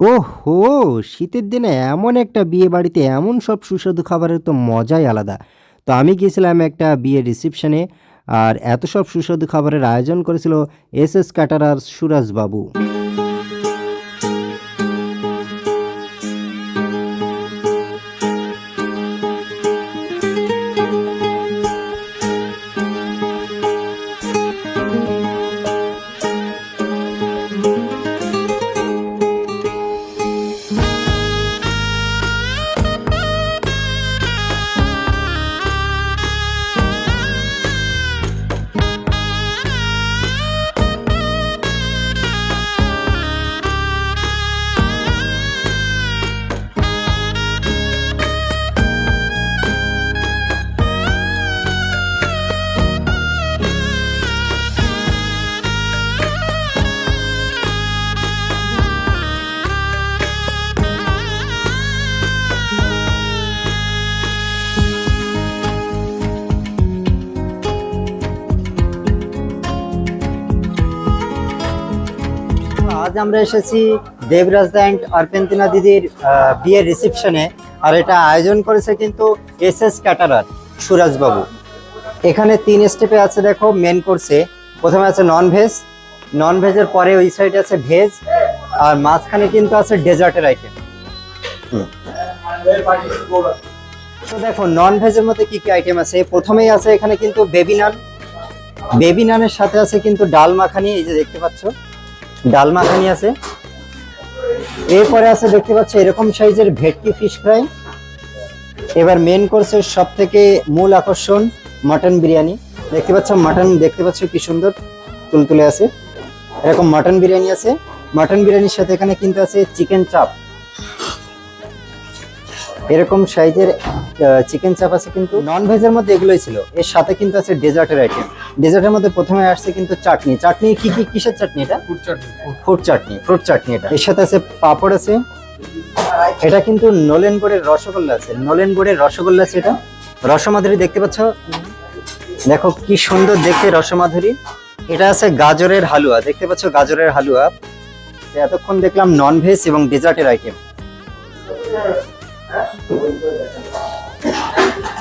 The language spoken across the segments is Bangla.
ওহো! শীতের দিনে এমন একটা বিয়ে বাড়িতে এমন সব সুস্বাদু খাবারের তো মজাই আলাদা। তো আমি গিয়েছিলাম একটা বিয়ের রিসেপশনে আর এত সব সুস্বাদু খাবারের আয়োজন করেছিল এস এস কাটারার সুরাজবাবু। আজ আমরা এসেছি দেবরাজ অ্যান্ড অর্পেন্তিনা দিদির বিয়ের রিসেপশনে। আর এটা আয়োজন করেছে কিন্তু এস এস ক্যাটারার সুরাজবাবু। এখানে তিন স্টেপে আছে দেখো মেন কোর্সে প্রথমে আছে নন ভেজ নন ভেজের পরে ওই সাইডে আছে ভেজ আর মাঝখানে কিন্তু আছে ডেজার্টের আইটেম তো দেখো নন ভেজের মধ্যে কি কি আইটেম আছে? প্রথমেই আছে এখানে কিন্তু বেবি নান বেবি নানের সাথে আছে কিন্তু ডাল মাখানি, এই যে দেখতে পাচ্ছ। ডাল মাখানি আছে। এরপরে আছে দেখতে পাচ্ছ এরকম সাইজের ভেটকি ফিশ ফ্রাই। এবার মেন কোর্সের সব থেকে মূল আকর্ষণ মাটন বিরিয়ানি। দেখতে পাচ্ছ, মাটন দেখতে পাচ্ছ কি সুন্দর তুলতুলে আছে। এরকম মাটন বিরিয়ানি আছে। মাটন বিরিয়ানির সাথে এখানে কিন্তু আছে চিকেন চাপ এরকম সাইজের চিকেন চাপ আছে কিন্তু নন ভেজের মধ্যে এগুলোই ছিল। এর সাথে কিন্তু আছে ডেজার্টের আইটেম ডেজার্টের মধ্যে প্রথমে আসছে কিন্তু চাটনি। চাটনি কি কি কিসের চাটনি এটা? Food chutney. Fruit chutney fruit chutney এটা। এর সাথে আছে পাপড় আছে। এটা কিন্তু নলেন বোর্ডের রসগোল্লা আছে। নলেন বোর্ডের রসগোল্লা আছে এটা। রসমাধুরী দেখতে পাচ্ছ? দেখো কি সুন্দর দেখতে রসমাধুরী। এটা আছে গাজরের হালুয়া। দেখতে পাচ্ছ গাজরের হালুয়া। এতক্ষণ দেখলাম নন ভেজ এবং ডেজার্টের আইটেম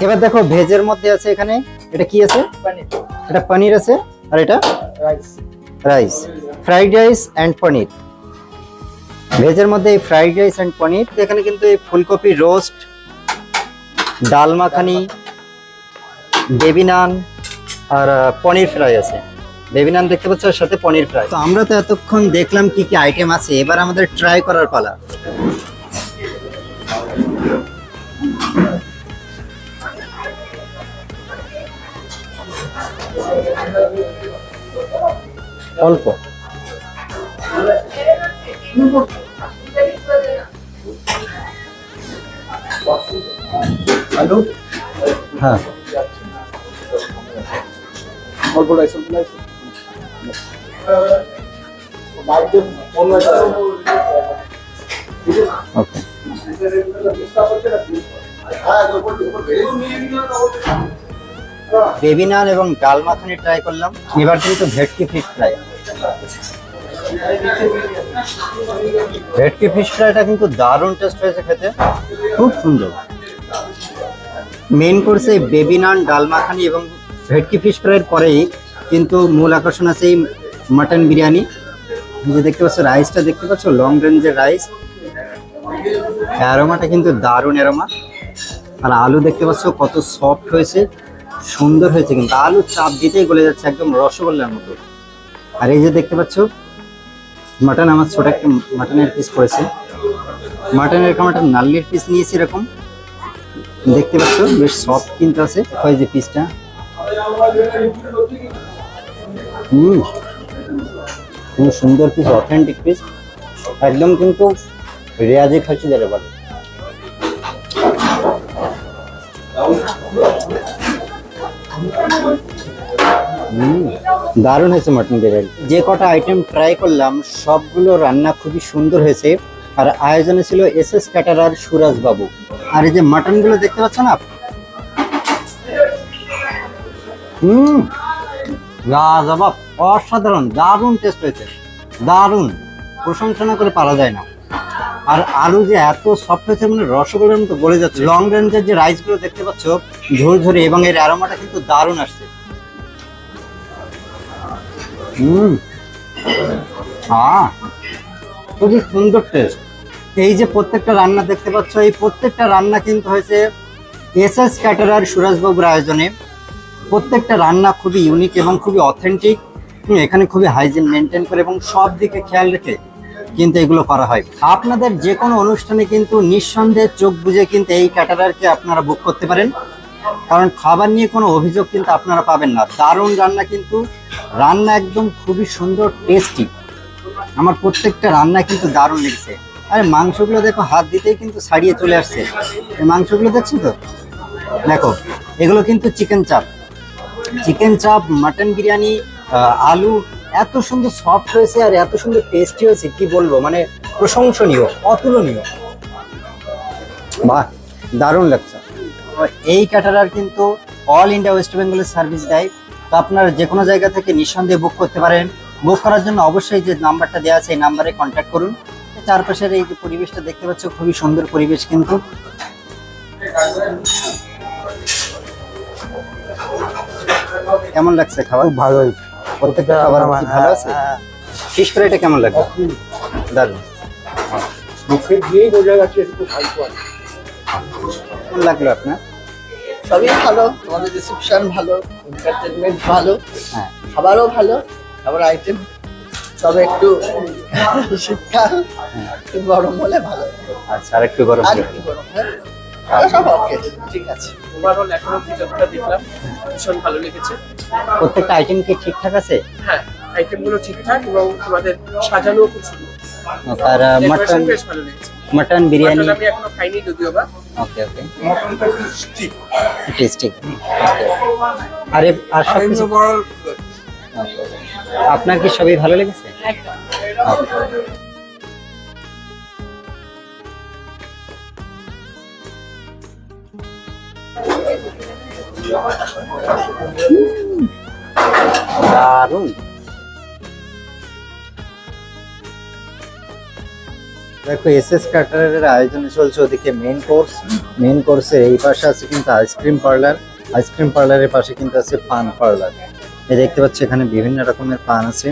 এবার দেখো ভেজের মধ্যে আছে এখানে এটা কি আছে? এটা পনির আছে আর এটা rice. Rice. Fried rice and paneer. ভেজের মধ্যে এই ফ্রাইড রাইস অ্যান্ড পনির। এখানে কিন্তু এই ফুলকপি রোস্ট ডাল মাখানি বেবি নান আর পনির ফ্রাই আছে। বেবি নান দেখতে পাচ্ছ সাথে পনির ফ্রাই। তো আমরা তো এতক্ষণ দেখলাম কি কি আইটেম আছে এবার আমাদের ট্রাই করার পালা। অল্প। হ্যাঁ। অল্প বাইকে অন্য ওকে বেবি নান এবং ডাল মাখানি ট্রাই করলাম। এবার কিন্তু ভেটকি ফিশ ফ্রাই ভেটকি ফিশ ফ্রাইটা কিন্তু দারুণ টেস্ট হয়েছে খেতে। খুব সুন্দর। মেন কোর্সে বেবি নান ডাল মাখানি এবং ভেটকি ফিশ ফ্রাইয়ের পরেই কিন্তু মূল আকর্ষণ আছে এই মাটন বিরিয়ানি। যে দেখতে পাচ্ছ রাইসটা দেখতে পাচ্ছ লং রেঞ্জের রাইস অ্যারোমাটা কিন্তু দারুণ অ্যারোমা আর আলু দেখতে পাচ্ছ, কত সফট হয়েছে। সুন্দর হয়েছে কিন্তু আলু চাপ দিতেই গলে যাচ্ছে একদম রসগোল্লার মতো। আর এই যে দেখতে পাচ্ছ মাটন আমার ছোট একটা মাটনের পিস পড়েছে। মাটনের এরকম একটা নাল্লির পিস নিয়েছি এরকম। দেখতে পাচ্ছ, বেশ সফট কিন্তু আছে। হয় যে পিসটা হুম খুব সুন্দর পিস অথেন্টিক পিস একদম কিন্তু রেয়াজে খাচ্ছি যারা বলে। দারুণ হয়েছে মটন বিরিয়ানি যে কটা আইটেম ট্রাই করলাম, সবগুলো রান্না খুবই সুন্দর হয়েছে। আর আয়োজনে ছিল এস এস ক্যাটারার সুরাজ বাবু। আর এই যে মাটনগুলো দেখতে পাচ্ছ না? হুম লাজবাব অসাধারণ, দারুণ টেস্ট হয়েছে। দারুণ, প্রশংসা করে পারা যায় না। আর আলু যে এত সফট হয়েছে মানে রসগোল্লার মতো গলে যাচ্ছে। লং রেঞ্জের যে রাইসগুলো দেখতে পাচ্ছ ঝুরঝুরে এবং এর অ্যারোমাটা কিন্তু দারুণ আসছে। হুম। আহ, খুবই সুন্দর টেস্ট এই যে প্রত্যেকটা রান্না দেখতে পাচ্ছ, এই প্রত্যেকটা রান্না কিন্তু হয়েছে এস এস ক্যাটারার সুরাজবাবুর আয়োজনে। প্রত্যেকটা রান্না খুবই ইউনিক এবং খুবই অথেন্টিক এখানে খুবই হাইজিন মেনটেন করে এবং সব দিকে খেয়াল রেখে কিন্তু এগুলো করা হয়। আপনাদের যে কোনো অনুষ্ঠানে কিন্তু নিঃসন্দেহে চোখ বুঝে কিন্তু এই ক্যাটারারকে আপনারা বুক করতে পারেন। কারণ খাবার নিয়ে কোনো অভিযোগ কিন্তু আপনারা পাবেন না। দারুণ রান্না কিন্তু, রান্না একদম খুবই সুন্দর টেস্টি আমার প্রত্যেকটা রান্না কিন্তু দারুণ লেগেছে। আরে মাংসগুলো দেখো, হাত দিতেই কিন্তু ছাড়িয়ে চলে আসছে। এই মাংসগুলো দেখছ তো? দেখো, এগুলো কিন্তু চিকেন চাপ চিকেন চাপ মাটন বিরিয়ানি আলু এত সুন্দর সফট হয়েছে আর এত সুন্দর টেস্টি হয়েছে কি বলব? মানে প্রশংসনীয় অতুলনীয়। বাহ দারুণ লাগছে। এই ক্যাটারার কিন্তু অল ইন্ডিয়া ওয়েস্ট বেঙ্গলের সার্ভিস দেয়। তো আপনারা যে কোনো জায়গা থেকে নিঃসন্দেহে বুক করতে পারেন। বুক করার জন্য অবশ্যই যে নাম্বারটা দেওয়া আছে এই নাম্বারে কন্ট্যাক্ট করুন। চারপাশের এই যে পরিবেশটা দেখতে পাচ্ছ খুবই সুন্দর পরিবেশ কিন্তু। কেমন লাগছে খাবার? খুব ভালো হয়েছে। প্রত্যেকটা খাবার কি ভালো আছে? কেমন লাগবে দারুণ। মুখে দিয়েই বোঝা যাচ্ছে একটু কেমন লাগল আপনার? সবই ভালো আমাদের রিসেপশন ভালো এন্টারটেনমেন্ট ভালো হ্যাঁ। খাবারও ভালো খাবার আইটেম তবে একটু শীতকাল একটু গরম হলে ভালো। আচ্ছা আর একটু গরম আর একটু গরম ভালো সব ওকে ঠিক আছে। ওভারঅল এখনও যতটা দেখলাম। ভীষণ ভালো লেগেছে। প্রত্যেকটা আইটেম কি ঠিকঠাক আছে? হ্যাঁ আইটেমগুলো ঠিকঠাক এবং সাজানো খুব সুন্দর। আর মাটন বেশ ভালো লেগেছে। মাটন বিরিয়ানি আমি এখনও খাইনি যদিও বা। ওকে ওকে টেস্টি আরে আর সব কিছু আপনার কি সবই ভালো লেগেছে. দারুণ। দেখো এস এস কাটারের আয়োজনে চলছে ওদিকে মেন কোর্স মেন কোর্সের এই পাশে আছে কিন্তু আইসক্রিম পার্লার আইসক্রিম পার্লারের পাশে কিন্তু আছে পান পার্লার এই দেখতে পাচ্ছি, এখানে বিভিন্ন রকমের পান আছে।